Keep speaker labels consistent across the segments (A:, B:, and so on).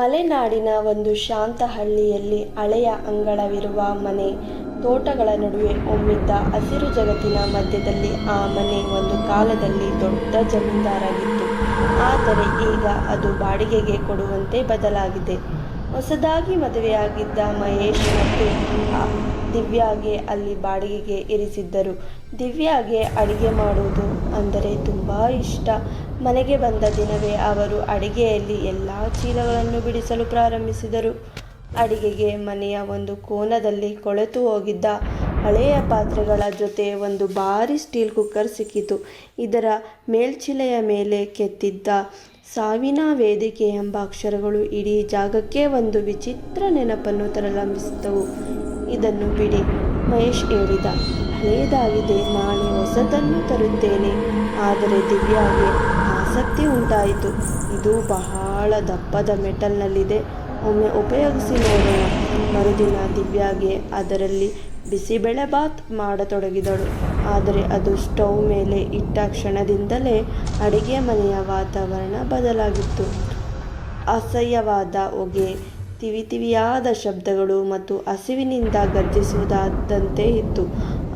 A: ಮಲೆನಾಡಿನ ಒಂದು ಶಾಂತ ಹಳ್ಳಿಯಲ್ಲಿ ಹಳೆಯ ಅಂಗಳವಿರುವ ಮನೆ, ತೋಟಗಳ ನಡುವೆ ಒಮ್ಮಿದ್ದ ಹಸಿರು ಜಗತ್ತಿನ ಮಧ್ಯದಲ್ಲಿ ಆ ಮನೆ ಒಂದು ಕಾಲದಲ್ಲಿ ದೊಡ್ಡ ಜಮೀನ್ದಾರಾಗಿತ್ತು. ಆದರೆ ಈಗ ಅದು ಬಾಡಿಗೆಗೆ ಕೊಡುವಂತೆ ಬದಲಾಗಿದೆ. ಹೊಸದಾಗಿ ಮದುವೆಯಾಗಿದ್ದ ಮಹೇಶ್ ಮತ್ತು ದಿವ್ಯಾಗೆ ಅಲ್ಲಿ ಬಾಡಿಗೆಗೆ ಇರಿಸಿದ್ದರು. ದಿವ್ಯಾಗೆ ಅಡಿಗೆ ಮಾಡುವುದು ಅಂದರೆ ತುಂಬ ಇಷ್ಟ. ಮನೆಗೆ ಬಂದ ದಿನವೇ ಅವರು ಅಡಿಗೆಯಲ್ಲಿ ಎಲ್ಲ ಚೀಲಗಳನ್ನು ಬಿಡಿಸಲು ಪ್ರಾರಂಭಿಸಿದರು. ಅಡಿಗೆಗೆ ಮನೆಯ ಒಂದು ಕೋನದಲ್ಲಿ ಕೊಳೆತು ಹೋಗಿದ್ದ ಹಳೆಯ ಪಾತ್ರೆಗಳ ಜೊತೆ ಒಂದು ಭಾರಿ ಸ್ಟೀಲ್ ಕುಕ್ಕರ್ ಸಿಕ್ಕಿತು. ಇದರ ಮೇಲ್ಚಿಲೆಯ ಮೇಲೆ ಕೆತ್ತಿದ್ದ ಸಾವಿನ ವೇದಿಕೆ ಎಂಬ ಅಕ್ಷರಗಳು ಇಡೀ ಜಾಗಕ್ಕೆ ಒಂದು ವಿಚಿತ್ರ ನೆನಪನ್ನು ತರಲಂಬಿಸಿದವು ಇದನ್ನು ಬಿಡಿ, ಮಹೇಶ್ ಹೇಳಿದ. ಹಳೆಯದಾಗಿದೆ, ನಾನು ಹೊಸದನ್ನು ತರುತ್ತೇನೆ. ಆದರೆ ದಿವ್ಯಾಗೆ ಆಸಕ್ತಿ ಉಂಟಾಯಿತು. ಇದು ಬಹಳ ದಪ್ಪದ ಮೆಟಲ್ನಲ್ಲಿದೆ. ಒಮ್ಮೆ ಉಪಯೋಗಿಸಿ ನೋಡೋಣ. ಮರುದಿನ ದಿವ್ಯಾಗೆ ಅದರಲ್ಲಿ ಬಿಸಿಬೇಳೆಬಾತ್ ಮಾಡತೊಡಗಿದಳು. ಆದರೆ ಅದು ಸ್ಟವ್ ಮೇಲೆ ಇಟ್ಟ ಕ್ಷಣದಿಂದಲೇ ಅಡಿಗೆ ಮನೆಯ ವಾತಾವರಣ ಬದಲಾಗಿತ್ತು. ಅಸಹ್ಯವಾದ ಹೊಗೆ, ತಿವಿ ತಿವಿಯಾದ ಶಬ್ದಗಳು ಮತ್ತು ಹಸಿವಿನಿಂದ ಗರ್ಜಿಸುವುದಾದಂತೆ ಇತ್ತು.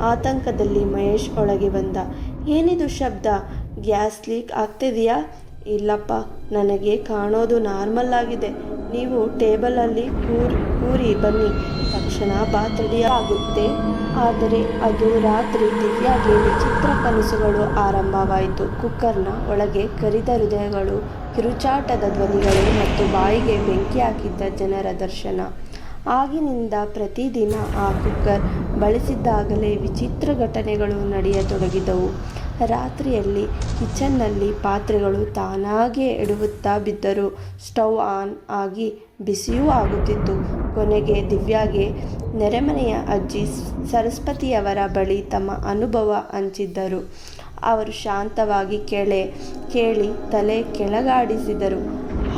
A: ಆತಂಕದಲ್ಲಿ ಮಹೇಶ್ ಒಳಗೆ ಬಂದ. ಏನಿದು ಶಬ್ದ? ಗ್ಯಾಸ್ ಲೀಕ್ ಆಗ್ತಿದೆಯಾ? ಇಲ್ಲಪ್ಪ, ನನಗೆ ಕಾಣೋದು ನಾರ್ಮಲ್ ಆಗಿದೆ. ನೀವು ಟೇಬಲಲ್ಲಿ ಕೂರಿ ಕೂರಿ ಬನ್ನಿ. ತಕ್ಷಣ ಬಾತ್ ಆಗುತ್ತೆ ಆದರೆ ಅದು ರಾತ್ರಿ ದಿವ್ಯಾಗೆ ವಿಚಿತ್ರ ಕನಸುಗಳು ಆರಂಭವಾಯಿತು. ಕುಕ್ಕರ್ನ ಒಳಗೆ ಕರಿದ ಹೃದಯಗಳು, ಕಿರುಚಾಟದ ಧ್ವನಿಗಳು ಮತ್ತು ಬಾಯಿಗೆ ಬೆಂಕಿ ಹಾಕಿದ್ದ ಜನರ ದರ್ಶನ. ಆಗಿನಿಂದ ಪ್ರತಿದಿನ ಆ ಕುಕ್ಕರ್ ಬಳಸಿದ್ದಾಗಲೇ ವಿಚಿತ್ರ ಘಟನೆಗಳು ನಡೆಯತೊಡಗಿದವು. ರಾತ್ರಿಯಲ್ಲಿ ಕಿಚನ್ನಲ್ಲಿ ಪಾತ್ರೆಗಳು ತಾನಾಗೇ ಎಡವುತ್ತಾ ಬಿದ್ದರು ಸ್ಟವ್ ಆನ್ ಆಗಿ ಬಿಸಿಯೂ ಆಗುತ್ತಿತ್ತು. ಕೊನೆಗೆ ದಿವ್ಯಾಗೆ ನೆರೆಮನೆಯ ಅಜ್ಜಿ ಸರಸ್ವತಿಯವರ ಬಳಿ ತಮ್ಮ ಅನುಭವ ಹಂಚಿದ್ದರು. ಅವರು ಶಾಂತವಾಗಿ ಕೆಳೆ, ಕೇಳಿ ತಲೆ ಕೆಳಗಾಡಿಸಿದರು.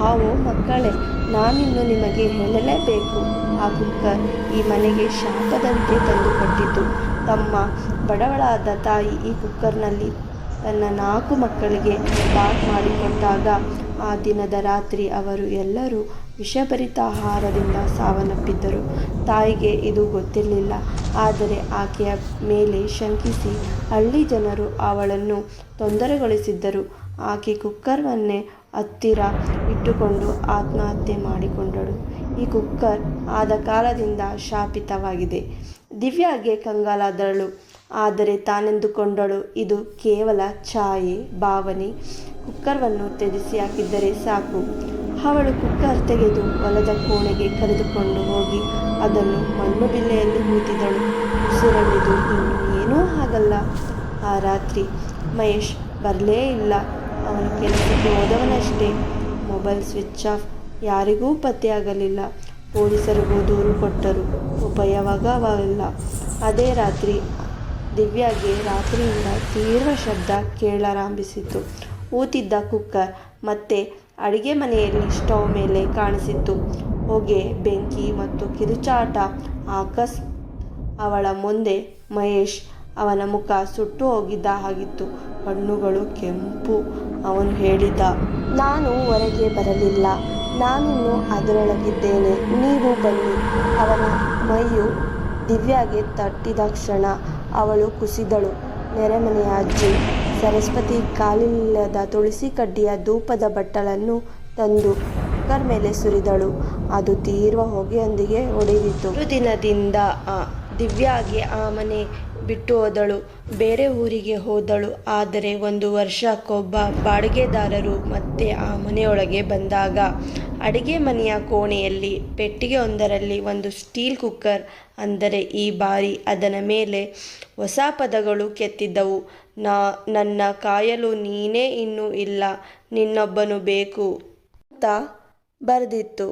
A: ಹಾವು ಮಕ್ಕಳೇ, ನಾನಿನ್ನು ನಿಮಗೆ ಹೇಳಲೇಬೇಕು. ಆ ಕುಕ್ಕರ್ ಈ ಮನೆಗೆ ಶಾಪದಂತೆ ತಂದುಕೊಟ್ಟಿತು ತಮ್ಮ ಬಡವಳಾದ ತಾಯಿ ಈ ಕುಕ್ಕರ್ನಲ್ಲಿ ತನ್ನ ನಾಲ್ಕು ಮಕ್ಕಳಿಗೆ ಬಾತ್ ಮಾಡಿಕೊಟ್ಟಾಗ, ಆ ದಿನದ ರಾತ್ರಿ ಅವರು ಎಲ್ಲರೂ ವಿಷಭರಿತ ಆಹಾರದಿಂದ ಸಾವನ್ನಪ್ಪಿದ್ದರು. ತಾಯಿಗೆ ಇದು ಗೊತ್ತಿರಲಿಲ್ಲ. ಆದರೆ ಆಕೆಯ ಮೇಲೆ ಶಂಕಿಸಿ ಹಳ್ಳಿ ಜನರು ಅವಳನ್ನು ತೊಂದರೆಗೊಳಿಸಿದ್ದರು. ಆಕೆ ಕುಕ್ಕರ್ವನ್ನೇ ಹತ್ತಿರ ಇಟ್ಟುಕೊಂಡು ಆತ್ಮಹತ್ಯೆ ಮಾಡಿಕೊಂಡಳು. ಈ ಕುಕ್ಕರ್ ಆದ ಕಾಲದಿಂದ ಶಾಪಿತವಾಗಿದೆ. ದಿವ್ಯಾಗೆ ಕಂಗಾಲಾದಳು. ಆದರೆ ತಾನೆಂದುಕೊಂಡಳು. ಇದು ಕೇವಲ ಛಾಯೆ, ಭಾವನೆ. ಕುಕ್ಕರ್ವನ್ನು ತೆಗೆಸಿ ಹಾಕಿದ್ದರೆ ಸಾಕು. ಅವಳು ಕುಕ್ಕರ್ ತೆಗೆದು ಹೊಲದ ಕೋಣೆಗೆ ಕರೆದುಕೊಂಡು ಹೋಗಿ ಅದನ್ನು ಮಣ್ಣು ಬಿಲ್ಲೆಯಲ್ಲಿ ಹೂತಿದಳು ಉಸಿರಳಿದು ಇನ್ನು ಏನೂ ಆಗಲ್ಲ. ಆ ರಾತ್ರಿ ಮಹೇಶ್ ಬರಲೇ ಇಲ್ಲ. ಅವನು ಕೆಲಸಕ್ಕೆ ಹೋದವನಷ್ಟೇ. Mobile switch off. ಯಾರಿಗೂ ಪತ್ತೆಯಾಗಲಿಲ್ಲ. ಪೊಲೀಸರಿಗೂ ದೂರು ಕೊಟ್ಟರು. ಉಪಯೋಗವಾಗಿಲ್ಲ ಅದೇ ರಾತ್ರಿ ದಿವ್ಯಾಗೆ ರಾತ್ರಿಯಿಂದ ತೀವ್ರ ಶಬ್ದ ಕೇಳಾರಂಭಿಸಿತು ಊತಿದ್ದ ಕುಕ್ಕರ್ ಮತ್ತೆ ಅಡಿಗೆ ಮನೆಯಲ್ಲಿ ಸ್ಟವ್ ಮೇಲೆ ಕಾಣಿಸಿತ್ತು. ಹೊಗೆ, ಬೆಂಕಿ ಮತ್ತು ಕಿರುಚಾಟ ಆಕಸ್ ಅವಳ ಮುಂದೆ ಮಹೇಶ್ ಅವನ ಮುಖ ಸುಟ್ಟು ಹೋಗಿದ್ದ ಹಾಗಿತ್ತು. ಕಣ್ಣುಗಳು ಕೆಂಪು, ಅವನು ಹೇಳಿದ, ನಾನು ಹೊರಗೆ ಬರಲಿಲ್ಲ. ನಾನಿನ್ನು ಅದರೊಳಗಿದ್ದೇನೆ. ನೀವು ಬನ್ನಿ. ಅವನ ಮೈಯು ದಿವ್ಯಾಗೆ ತಟ್ಟಿದ ಕ್ಷಣ ಅವಳು ಕುಸಿದಳು. ನೆರೆಮನೆಯ ಅಜ್ಜಿ ಸರಸ್ವತಿ ಕಾಲಿಲ್ಲದ ತುಳಸಿ ಕಡ್ಡಿಯ ಧೂಪದ ಬಟ್ಟಲನ್ನು ತಂದು ಕುಕ್ಕರ್ ಮೇಲೆ ಸುರಿದಳು. ಅದು ತೀರ್ವ ಹೊಗೆಯೊಂದಿಗೆ ಒಡೆದಿತ್ತು. ದಿನದಿಂದ ಆ ದಿವ್ಯಾಗೆ ಆ ಮನೆ ಬಿಟ್ಟು ಹೋದಳು. ಬೇರೆ ಊರಿಗೆ ಹೋದಳು. ಆದರೆ ಒಂದು ವರ್ಷಕ್ಕೊಬ್ಬ ಬಾಡಿಗೆದಾರರು ಮತ್ತೆ ಆ ಮನೆಯೊಳಗೆ ಬಂದಾಗ ಅಡಿಗೆ ಮನೆಯ ಕೋಣೆಯಲ್ಲಿ ಪೆಟ್ಟಿಗೆಯೊಂದರಲ್ಲಿ ಒಂದು ಸ್ಟೀಲ್ ಕುಕ್ಕರ್ ಅಂದರೆ ಈ ಬಾರಿ ಅದರ ಮೇಲೆ ಹೊಸ ಪದಗಳು ಕೆತ್ತಿದ್ದವು. ನಾ, ನನ್ನ ಕಾಯಲು ನೀನೇ ಇನ್ನೂ ಇಲ್ಲ, ನಿನ್ನೊಬ್ಬನು ಬೇಕು ಅಂತ ಬರೆದಿತ್ತು.